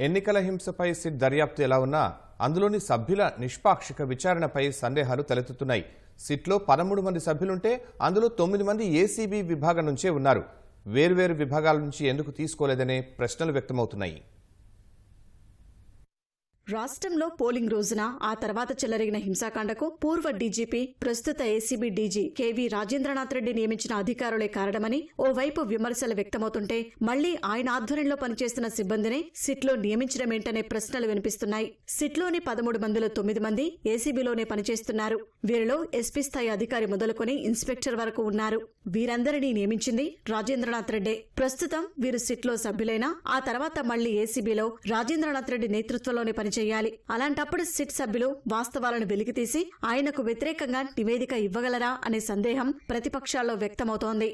ఎన్నికల హింసపై సిట్ దర్యాప్తు ఎలా ఉన్నా అందులోని సభ్యుల నిష్పాక్షిక విచారణపై సందేహాలు తలెత్తుతున్నాయి. సిట్లో పదమూడు మంది సభ్యులుంటే అందులో తొమ్మిది మంది ఏసీబీ విభాగం నుంచే ఉన్నారు. వేర్వేరు విభాగాల నుంచి ఎందుకు తీసుకోలేదనే ప్రశ్నలు వ్యక్తమవుతున్నాయి. రాష్ట్రంలో పోలింగ్ రోజున ఆ తర్వాత చెలరిగిన హింసాకాండకు పూర్వ డీజీపీ ప్రస్తుత ACB DG KV Rajendranath Reddy నియమించిన అధికారులే కారణమని ఓవైపు విమర్శలు వ్యక్తమవుతుంటే మళ్ళీ ఆయన ఆధ్వర్యంలో పనిచేస్తున్న సిబ్బందినే సిట్లో నియమించడమేంటనే ప్రశ్నలు వినిపిస్తున్నాయి. సిట్లోని పదమూడు మందిలో తొమ్మిది మంది ఏసీబీలోనే పనిచేస్తున్నారు. వీరిలో ఎస్పీ స్థాయి అధికారి మొదలుకొని ఇన్స్పెక్టర్ వరకు ఉన్నారు. వీరందరినీ నియమించింది రాజేంద్రనాథ్ రెడ్డే. ప్రస్తుతం వీరు సిట్లో సభ్యులైనా ఆ తర్వాత మళ్ళీ ఏసీబీలో రాజేంద్రనాథ్ రెడ్డి నేతృత్వంలోనే చేయాలి. అలాంటప్పుడు సిట్ సభ్యులు వాస్తవాలను వెలికితీసి ఆయనకు వ్యతిరేకంగా నివేదిక ఇవ్వగలరా అనే సందేహం ప్రతిపక్షాల్లో వ్యక్తమవుతోంది.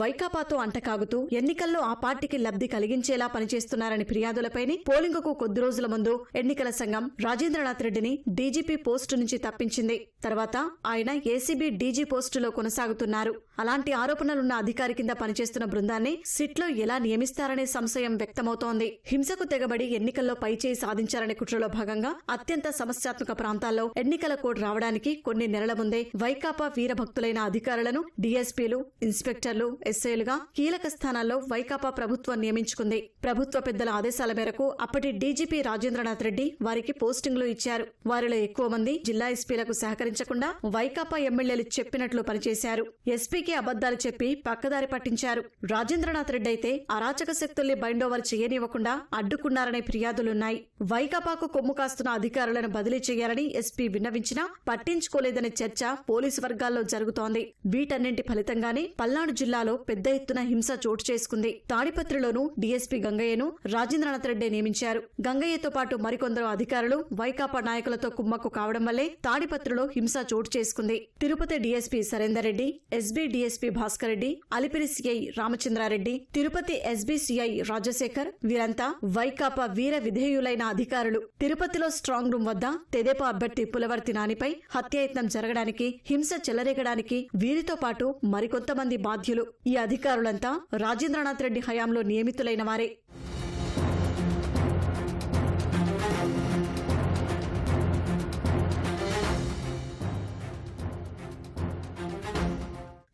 వైకాపాతో అంటకాగుతూ ఎన్నికల్లో ఆ పార్టీకి లబ్ధి కలిగించేలా పనిచేస్తున్నారని ఫిర్యాదులపైనే పోలింగుకు కొద్ది రోజుల ముందు ఎన్నికల సంఘం రాజేంద్రనాథ్ రెడ్డిని డీజీపీ పోస్టు నుంచి తప్పించింది. తర్వాత ఆయన ఏసీబీ డీజీ పోస్టులో కొనసాగుతున్నారు. అలాంటి ఆరోపణలున్న అధికారి కింద పనిచేస్తున్న బృందాన్ని సిట్లో ఎలా నియమిస్తారనే సంశయం వ్యక్తమవుతోంది. హింసకు తెగబడి ఎన్నికల్లో పైచేయి సాధించారనే కుట్రలో భాగంగా అత్యంత సమస్యాత్మక ప్రాంతాల్లో ఎన్నికల కోడ్ రావడానికి కొన్ని నెలల ముందే వైకాపా వీరభక్తులైన అధికారులను డీఎస్పీలు ఇన్స్పెక్టర్లు ఎస్ఐలుగా కీలక స్థానాల్లో వైకాపా ప్రభుత్వం నియమించుకుంది. ప్రభుత్వ పెద్దల ఆదేశాల మేరకు అప్పటి డీజీపీ రాజేంద్రనాథ్ రెడ్డి వారికి పోస్టింగ్లు ఇచ్చారు. వారిలో ఎక్కువ మంది జిల్లా ఎస్పీలకు సహకరించకుండా వైకాపా ఎమ్మెల్యేలు చెప్పినట్లు పనిచేశారు. ఎస్పీకి అబద్దాలు చెప్పి పక్కదారి పట్టించారు. రాజేంద్రనాథ్ రెడ్డి అయితే అరాచక శక్తుల్ని బైండోవర్ చేయనివ్వకుండా అడ్డుకున్నారనే ఫిర్యాదులున్నాయి. వైకాపాకు కొమ్ము కాస్తున్న అధికారులను బదిలీ చేయాలని ఎస్పీ విన్నవించినా పట్టించుకోలేదనే చర్చ పోలీసు వర్గాల్లో జరుగుతోంది. వీటన్నింటి ఫలితంగానే పల్నాడు జిల్లాలో పెద్ద ఎత్తున హింస చోటు చేసుకుంది. తాడిపత్రిలోనూ డీఎస్పీ గంగయ్యను రాజేంద్రనాథ్ రెడ్డి నియమించారు. గంగయ్యతో పాటు మరికొందరు అధికారులు వైకాపా నాయకులతో కుమ్మక్కు కావడం వల్లే తాడిపత్రిలో హింస చోటు చేసుకుంది. Tirupati DSP Surender Reddy SB DSP Bhaskar Reddy Alipiri CI Ramachandra Reddy Tirupati SB CI Rajasekhar వీరంతా వైకాపా వీర విధేయులైన అధికారులు. తిరుపతిలో స్ట్రాంగ్ రూమ్ వద్ద తెదేపా అభ్యర్థి పులవర్తి నానిపై హత్యాయత్నం జరగడానికి హింస చెలరేగడానికి వీరితో పాటు మరికొంతమంది బాధ్యులు. ఈ అధికారులంతా రాజేంద్రనాథ్ రెడ్డి హయాంలో నియమితులైన వారే.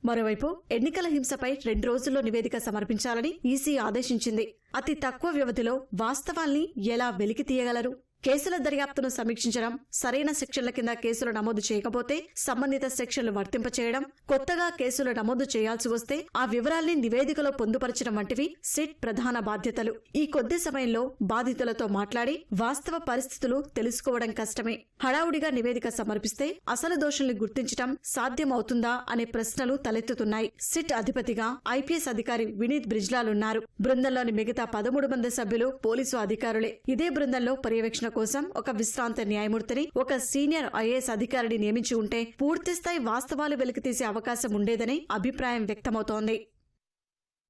మరోవైపు ఎన్నికల హింసపై రెండు రోజుల్లో నివేదిక సమర్పించాలని ఈసీ ఆదేశించింది. అతి తక్కువ వ్యవధిలో వాస్తవాల్ని ఎలా వెలికి తీయగలరు కేసుల దర్యాప్తును సమీక్షించడం సరైన సెక్షన్ల కింద కేసులు నమోదు చేయకపోతే సంబంధిత సెక్షన్లు వర్తింపచేయడం కొత్తగా కేసులు నమోదు చేయాల్సి వస్తే ఆ వివరాల్ని నివేదికలో పొందుపరచడం వంటివి సిట్ ప్రధాన బాధ్యతలు. ఈ కొద్ది సమయంలో బాధితులతో మాట్లాడి వాస్తవ పరిస్థితులు తెలుసుకోవడం కష్టమే. హడావుడిగా నివేదిక సమర్పిస్తే అసలు దోషుల్ని గుర్తించడం సాధ్యమవుతుందా అనే ప్రశ్నలు తలెత్తుతున్నాయి. సిట్ అధిపతిగా ఐపీఎస్ అధికారి వినీత్ బ్రిజ్లాలున్నారు. బృందంలోని మిగతా పదమూడు మంది సభ్యులు పోలీసు అధికారులే. ఇదే బృందంలో పర్యవేక్షణ కోసం ఒక విశ్రాంత న్యాయమూర్తిని ఒక సీనియర్ ఐఏఎస్ అధికారిని నియమించి ఉంటే పూర్తిస్థాయి వాస్తవాలు వెలికితీసే అవకాశం ఉండేదని అభిప్రాయం వ్యక్తమవుతోంది.